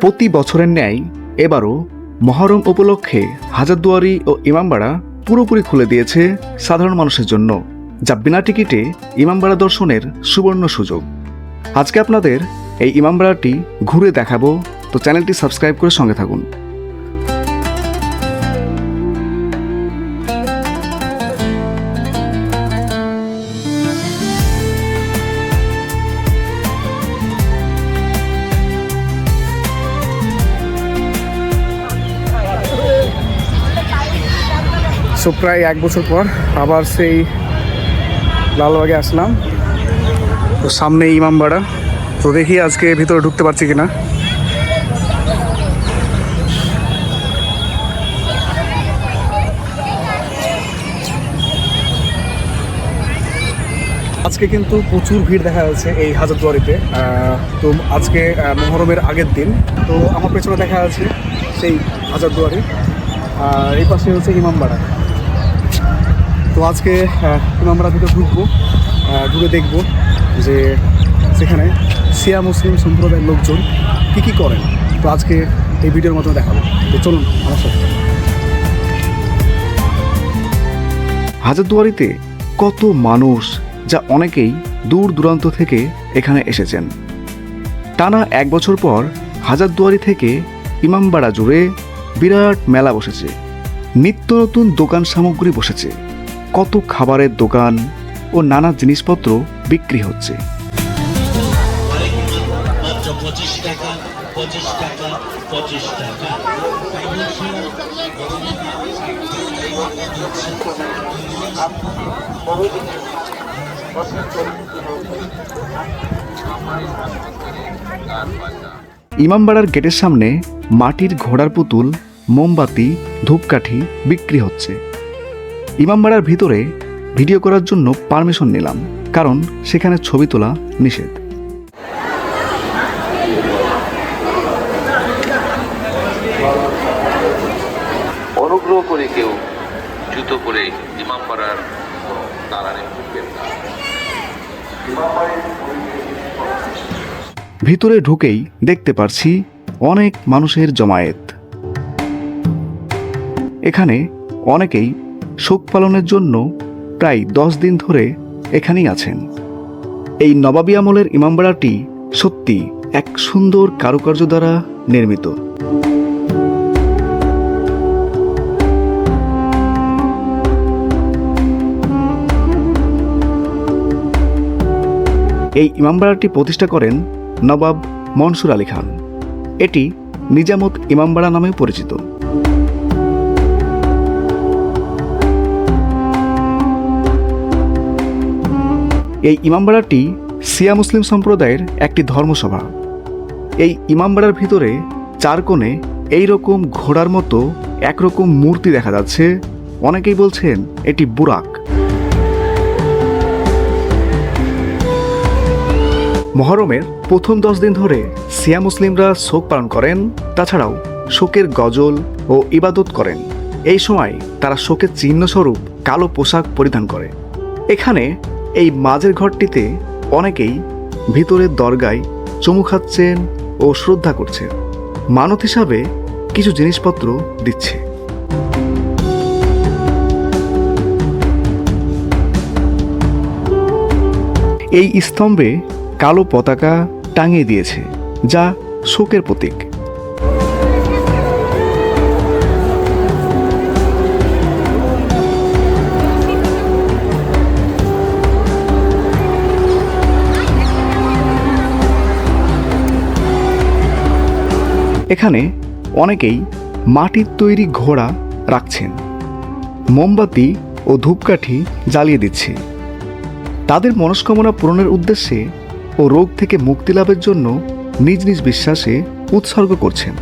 প্রতি বছরের ন্যায় এবারও মহরম উপলক্ষে হাজারদুয়ারি ও ইমামবাড়া পুরোপুরি খুলে দিয়েছে সাধারণ মানুষের জন্য, যা বিনা টিকিটে ইমামবাড়া দর্শনের সুবর্ণ সুযোগ। আজকে আপনাদের এই ইমামবাড়াটি ঘুরে দেখাবো, তো চ্যানেলটি সাবস্ক্রাইব করে সঙ্গে থাকুন। সো প্রায় এক বছর পর আবার সেই লালবাগে আসলাম। তো সামনে ইমামবাড়া তো দেখি আজকে ভিতরে ঢুকতে পারছি কিনা। আজকে কিন্তু প্রচুর ভিড় দেখা যাচ্ছে এই হাজারদুয়ারিতে। তো আজকে মহরমের আগের দিন। তো আমার পেছনে দেখা যাচ্ছে সেই হাজারদুয়ারি। আর এই পাশে হচ্ছে ইমামবাড়া তো আজকে ইমামবাড়া ভিতরে ঢুকবো ঢুকে দেখব যে সেখানে সিয়া মুসলিম সম্প্রদায়ের লোকজন কী কী করেন। তো আজকে এই ভিডিওর মাধ্যমে দেখাবো। তো চলুন, আমার সাথে। হাজারদুয়ারিতে কত মানুষ যা অনেকেই দূর দূরান্ত থেকে এখানে এসেছেন। টানা এক বছর পর হাজারদুয়ারি থেকে ইমামবাড়া জুড়ে বিরাট মেলা বসেছে। নিত্য নতুন দোকান সামগ্রী বসেছে। কত খাবারের দোকান ও নানা জিনিসপত্র বিক্রি হচ্ছে। ইমামবাড়ার গেটের সামনে মাটির ঘোড়ার পুতুল, মোমবাতি, ধূপকাঠি বিক্রি হচ্ছে। ইমামবাড়ার ভিতরে ভিডিও করার জন্য পারমিশন নিলাম কারণ সেখানে ছবি তোলা নিষেধ। অনুগ্রহ করে কেউ জুতো পরে ইমামবাড়ার কোনো ঢুকবেন না। ভিতরে ঢুকেই দেখতে পারছি অনেক মানুষের জমায়েত। এখানে অনেকেই শোক পালনের জন্য প্রায় দশ দিন ধরে এখানেই আছেন। এই নবাবী আমলের ইমামবাড়াটি সত্যি এক সুন্দর কারুকার্য দ্বারা নির্মিত। এই ইমামবাড়াটি প্রতিষ্ঠা করেন নবাব মনসুর আলী খান। এটি নিজামত ইমামবাড়া নামে পরিচিত। এই ইমামবাড়াটি সিয়া মুসলিম সম্প্রদায়ের একটি ধর্মসভা। এই ইমামবাড়ার ভিতরে চার কোণে এই রকম ঘোড়ার মতো একরকম মূর্তি দেখা যাচ্ছে। অনেকেই বলছেন এটি বুরাক। মহরমের প্রথম দশ দিন ধরে সিয়া মুসলিমরা শোক পালন করেন, তাছাড়াও শোকের গজল ও ইবাদত করেন। এই সময় তারা শোকের চিহ্নস্বরূপ কালো পোশাক পরিধান করে। এখানে এই মাঝের ঘরটিতে অনেকেই ভিতরের দরগায় চুমু খাচ্ছেন ও শ্রদ্ধা করছেন। মানত হিসাবে কিছু জিনিসপত্র দিচ্ছে। এই স্তম্ভে কালো পতাকা টাঙিয়ে দিয়েছে, যা শোকের প্রতীক। এখানে অনেকেই মাটির তৈরি ঘোড়া রাখছেন, মোমবাতি ও ধূপকাঠি জ্বালিয়ে দিচ্ছে। তাদের মনস্কামনা পূরণের উদ্দেশ্যে ও রোগ থেকে মুক্তি লাভের জন্য নিজ নিজ বিশ্বাসে উৎসর্গ করছেন।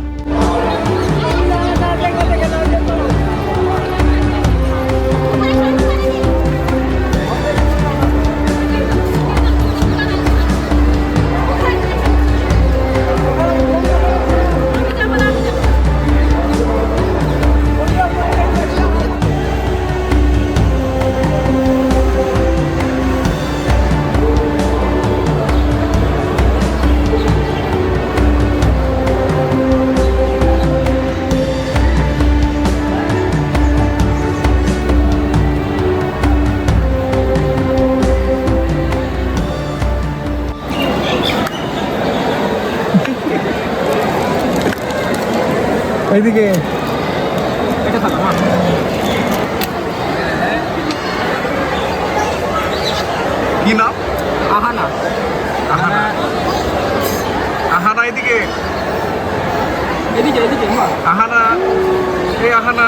এইদিকে। কি নাম? আহানা। আহানা। আহানা এদিকে এদিকে এদিকে আহানা। এই আহানা।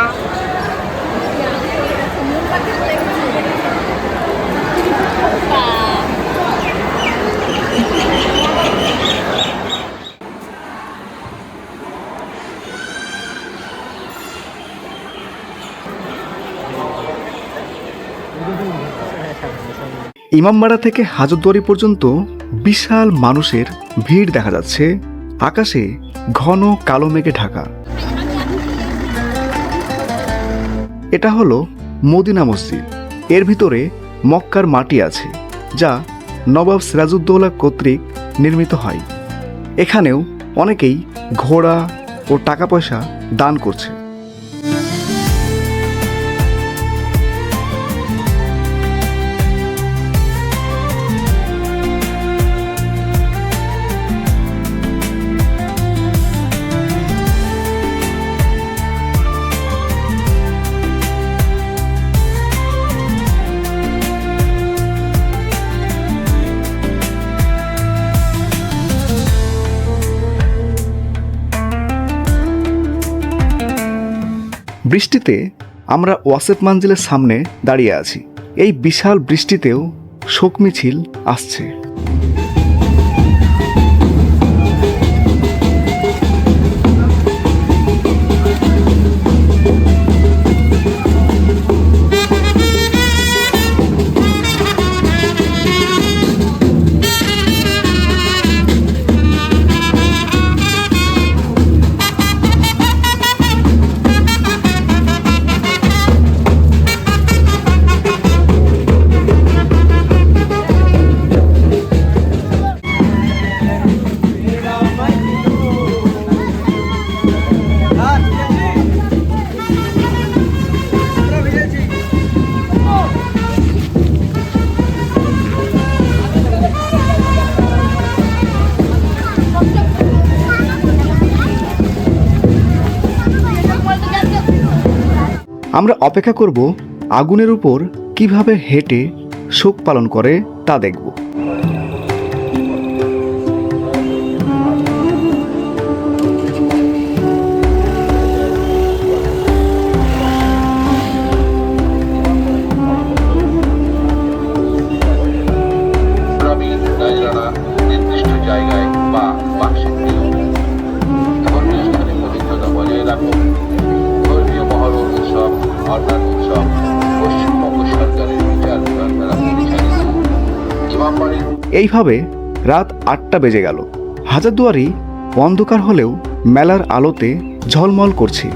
ইমামবাড়া থেকে হাজরদুয়ারি পর্যন্ত বিশাল মানুষের ভিড় দেখা যাচ্ছে। আকাশে ঘন কালো মেঘে ঢাকা। এটা হলো মদিনা মসজিদ। এর ভিতরে মক্কার মাটি আছে, যা নবাব সিরাজউদ্দৌলা কর্তৃক নির্মিত হয়। এখানেও অনেকেই ঘোড়া ও টাকা পয়সা দান করছে। বৃষ্টিতে আমরা ওয়াসেফ মঞ্জিলের সামনে দাঁড়িয়ে আছি। এই বিশাল বৃষ্টিতেও শোক মিছিল আসছে। আমরা অপেক্ষা করব আগুনের উপর কীভাবে হেঁটে শোক পালন করে তা দেখব। এইভাবে রাত আটটা বেজে গেল। হাজারদুয়ারি অন্ধকার হলেও মেলার আলোতে ঝলমল করছে।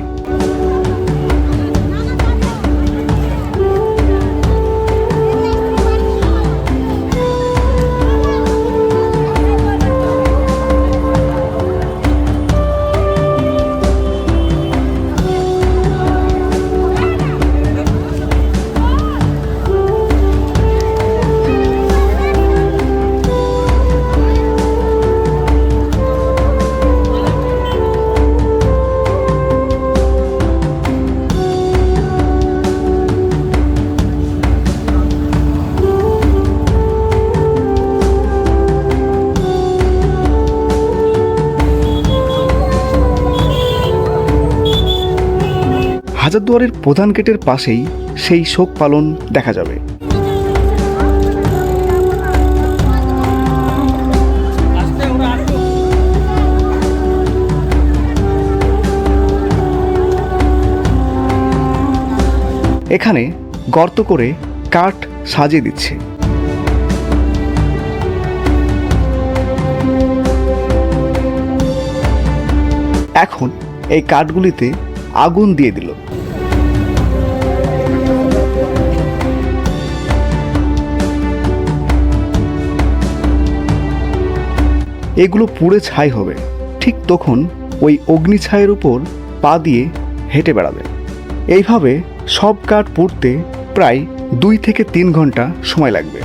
হাজারদুয়ারের প্রধান গেটের পাশেই সেই শোক পালন দেখা যাবে। এখানে গর্ত করে কাঠ সাজিয়ে দিচ্ছে। এখন এই কাঠগুলিতে আগুন দিয়ে দিল। এগুলো পুড়ে ছাই হবে। ঠিক তখন ওই অগ্নি ছাইয়ের উপর পা দিয়ে হেঁটে বেড়াবে। এইভাবে সব কাঠ পুড়তে প্রায় দুই থেকে তিন ঘণ্টা সময় লাগবে।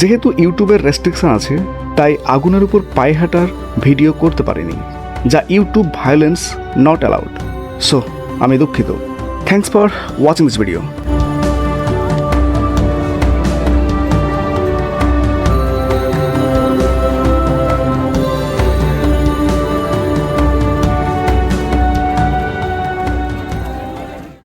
যেহেতু ইউটিউবের রেস্ট্রিকশন আছে, তাই আগুনের উপর পায়ে হাঁটার ভিডিও করতে পারিনি, যা YouTube violence not allowed so আমি দুঃখিত। Thanks for watching this video